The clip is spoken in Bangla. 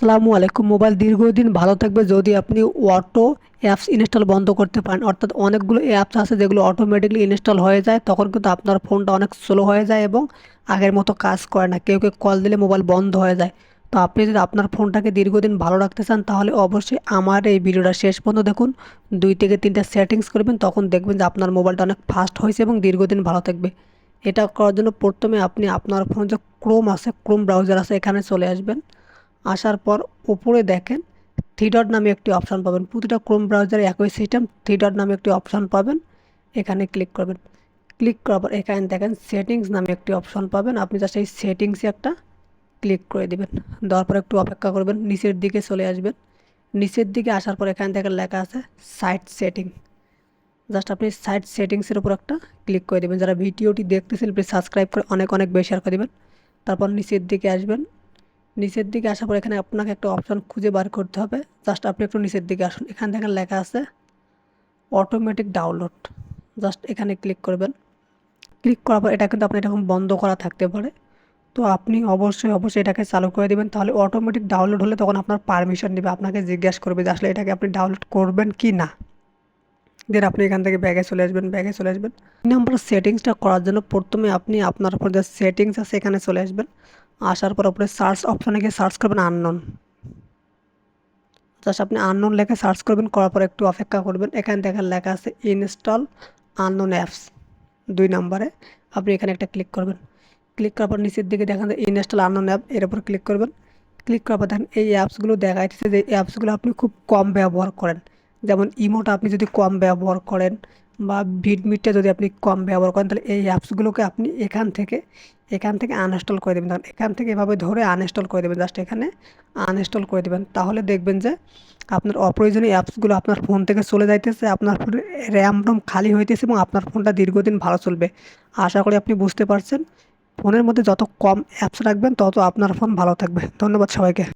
আসসালামু আলাইকুম মোবাইল, দীর্ঘদিন ভালো থাকবে যদি আপনি অটো অ্যাপস ইনস্টল বন্ধ করতে পারেন। অর্থাৎ অনেকগুলো অ্যাপস আছে যেগুলো অটোমেটিকলি ইনস্টল হয়ে যায়, তখন কিন্তু আপনার ফোনটা অনেক স্লো হয়ে যায় এবং আগের মতো কাজ করে না। কেউ কেউ কল দিলে মোবাইল বন্ধ হয়ে যায়। তো আপনি যদি আপনার ফোনটাকে দীর্ঘদিন ভালো রাখতে চান, তাহলে অবশ্যই আমার এই ভিডিওটা শেষ পর্যন্ত দেখুন। দুই থেকে তিনটা সেটিংস করবেন, তখন দেখবেন যে আপনার মোবাইলটা অনেক ফাস্ট হয়েছে এবং দীর্ঘদিন ভালো থাকবে। এটা করার জন্য প্রথমে আপনি আপনার ফোন যে ক্রোম আছে ক্রোম ব্রাউজার আছে, এখানে চলে আসবেন। আসার পর উপরে দেখেন থ্রি ডট নামে একটি অপশান পাবেন। প্রতিটা ক্রোম ব্রাউজারে একই সিস্টেম থ্রি ডট নামে একটি অপশান পাবেন। এখানে ক্লিক করবেন। ক্লিক করার পর এখানে দেখেন সেটিংস নামে একটি অপশান পাবেন। আপনি জাস্ট এই সেটিংসে একটা ক্লিক করে দেবেন। দেওয়ার পর একটু অপেক্ষা করবেন। নিচের দিকে চলে আসবেন। নিচের দিকে আসার পর এখানে দেখেন লেখা আছে সাইট সেটিং জাস্ট আপনি সাইট সেটিংসের উপর একটা ক্লিক করে দেবেন। যারা ভিডিওটি দেখতেছেন প্লিজ সাবস্ক্রাইব করে অনেক অনেক বেশি শেয়ার করে দেবেন। তারপর নিচের দিকে আসবেন। নিচের দিকে আসার পর এখানে আপনাকে একটা অপশান খুঁজে বার করতে হবে। জাস্ট আপনি একটু নিচের দিকে আসুন। এখান থেকে লেখা আছে অটোমেটিক ডাউনলোড জাস্ট এখানে ক্লিক করবেন। ক্লিক করার পর এটা কিন্তু আপনার এরকম বন্ধ করা থাকতে পারে। তো আপনি অবশ্যই অবশ্যই এটাকে চালু করে দেবেন। তাহলে অটোমেটিক ডাউনলোড হলে তখন আপনার পারমিশন নেবে। আপনাকে জিজ্ঞাসা করবে যে, আসলে এটাকে আপনি ডাউনলোড করবেন কি না? দেন আপনি এখান থেকে ব্যাগে চলে আসবেন ব্যাগে চলে আসবেন। নাম্বার সেটিংসটা করার জন্য প্রথমে আপনি আপনার উপর যে সেটিংস আছে, এখানে চলে আসবেন। আসার পর উপরে সার্চ অপশানে গিয়ে সার্চ করবেন আননোন জাস্ট আপনি আননোন লেখে সার্চ করবেন, করার পর একটু অপেক্ষা করবেন। এখানে দেখেন লেখা আছে ইনস্টল আননোন অ্যাপস দুই নম্বরে আপনি এখানে একটা ক্লিক করবেন। ক্লিক করার পর নিচের দিকে দেখেন ইনস্টল আননোন অ্যাপ এর উপর ক্লিক করবেন। ক্লিক করার পর দেখেন এই অ্যাপসগুলো দেখা যাচ্ছে যে অ্যাপসগুলো আপনি খুব কম ব্যবহার করেন। যেমন ইমোটা আপনি যদি কম ব্যবহার করেন বা ভিডমিটটা যদি আপনি কম ব্যবহার করেন, তাহলে এই অ্যাপসগুলোকে আপনি এখান থেকে এখান থেকে আনইনস্টল করে দেবেন। এখান থেকে এভাবে ধরে আনইনস্টল করে দেবেন। জাস্ট এখানে আনইনস্টল করে দেবেন। তাহলে দেখবেন যে আপনার অপ্রয়োজনীয় অ্যাপসগুলো আপনার ফোন থেকে চলে যাইতেছে, আপনার ফোনে র্যাম রম খালি হইতেছে এবং আপনার ফোনটা দীর্ঘদিন ভালো চলবে। আশা করি আপনি বুঝতে পারছেন। ফোনের মধ্যে যত কম অ্যাপস রাখবেন, তত আপনার ফোন ভালো থাকবে। ধন্যবাদ সবাইকে।